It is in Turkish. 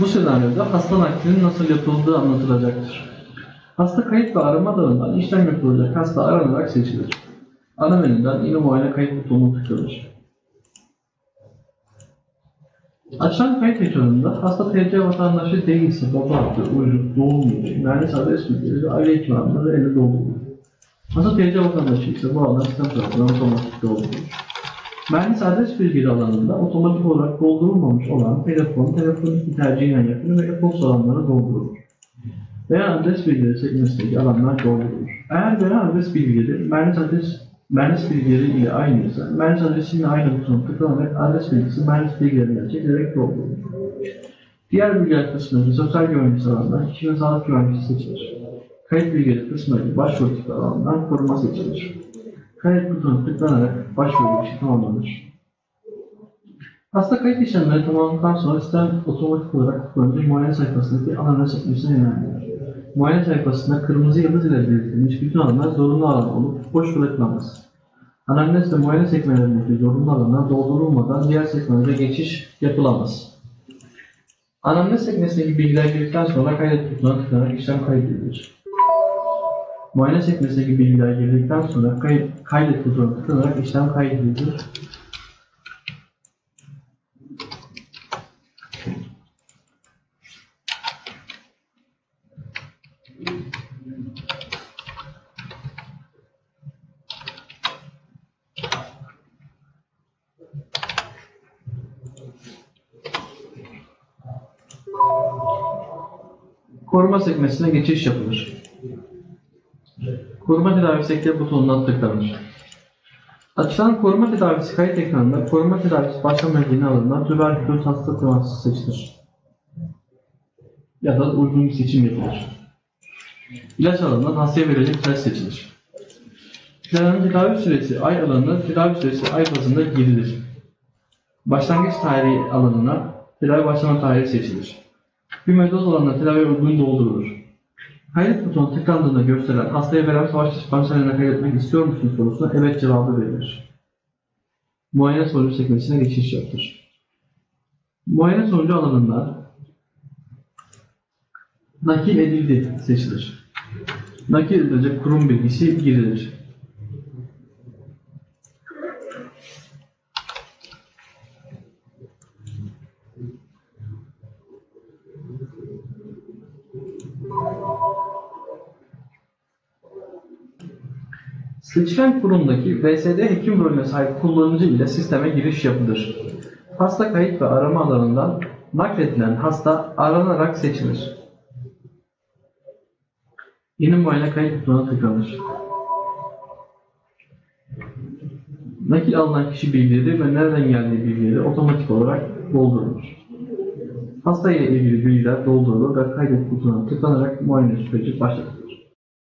Bu senaryoda hasta naklinin nasıl yapıldığı anlatılacaktır. Hasta kayıt ve arama alanından işlem yapılacak hasta aranarak seçilir. Ana menüden yeni muayene kayıt butonuna tıklanır. Açılan kayıt ekranında hasta TC vatandaşı değilse baba adı, uyruk, doğum yeri, mühendis adres bilgileri ve aile hekim alanları elle doldurulur. Hasta TC vatandaşı ise bu alan sistem tarafından otomatik doldurulur. Mühendis adres bilgileri alanında otomatik olarak doldurulmamış olan telefon, telefonik tercihen yakını ve e-posta alanları doldurulur. Veya adres bilgileri sekmesindeki alanlar doldurulur. Eğer veya adres bilgileri mühendis adres mühendis bilgileri ile aynıysa, mühendis adresiyle aynı butona tıklanarak adres bilgisi mühendis bilgilerinden çekilerek doldurulur. Diğer bilgiler kısmındaki sosyal güvenlik alanından kişinin sağlık güvencesi seçilir. Kayıt bilgileri kısmındaki başvuru tipi alanından koruma seçilir. Kayıt butonu tıklanarak başvuru işi tamamlanır. Hasta kayıt işlemleri tamamlandıktan sonra sistem otomatik olarak kullanıcı muayene sayfasındaki ana sekmesine yönlendirir. Muayene sayfasında kırmızı yıldız ile belirtilmiş bütün alanlar zorunlu alan olup boş bırakılamaz. Anamnez ve muayene sekmelerindeki zorunlu alanlar doldurulmadan diğer sekmelere geçiş yapılamaz. Anamnez sekmesindeki bilgiler girdikten sonra kaydet butonuna tıklanarak işlem kaydedilir. Muayene sekmesindeki bilgiler girdikten sonra kay kaydet butonuna tıklanarak işlem kaydedilir. Koruma sekmesine geçiş yapılır. Koruma tedavisi ekle butonuna tıklanır. Açılan koruma tedavisi kayıt ekranında koruma tedavisi başlama ilgili alanından tüberküloz hasta teması seçilir. Ya da uygun bir seçim yapılır. İlaç alanından hastaya verilecek ilaç seçilir. Planın tedavi süresi ay alanına tedavi süresi ay bazında girilir. Başlangıç tarihi alanına tedavi başlama tarihi seçilir. Bir medoz alanına tedavi uygun doldurulur. Kaydet butonu tıklandığında gösteren hastaya veren savaş dispanserine kaydetmek istiyor musun sorusuna evet cevabı verilir. Muayene sonucu sekmesine geçiş yapılır. Muayene sonucu alanında nakil edildi seçilir. Nakil edilecek kurum bilgisi girilir. Seçilen kurumdaki VSD hekim rolüne sahip kullanıcı ile sisteme giriş yapılır. Hasta kayıt ve arama alanından nakledilen hasta aranarak seçilir. Yeni muayene kayıt butonuna tıklanır. Nakil alınan kişi bilgileri ve nereden geldiği bilgileri otomatik olarak doldurulur. Hasta ile ilgili bilgiler doldurulur ve kaydet butonuna tıklanarak muayene süreci başlatılır.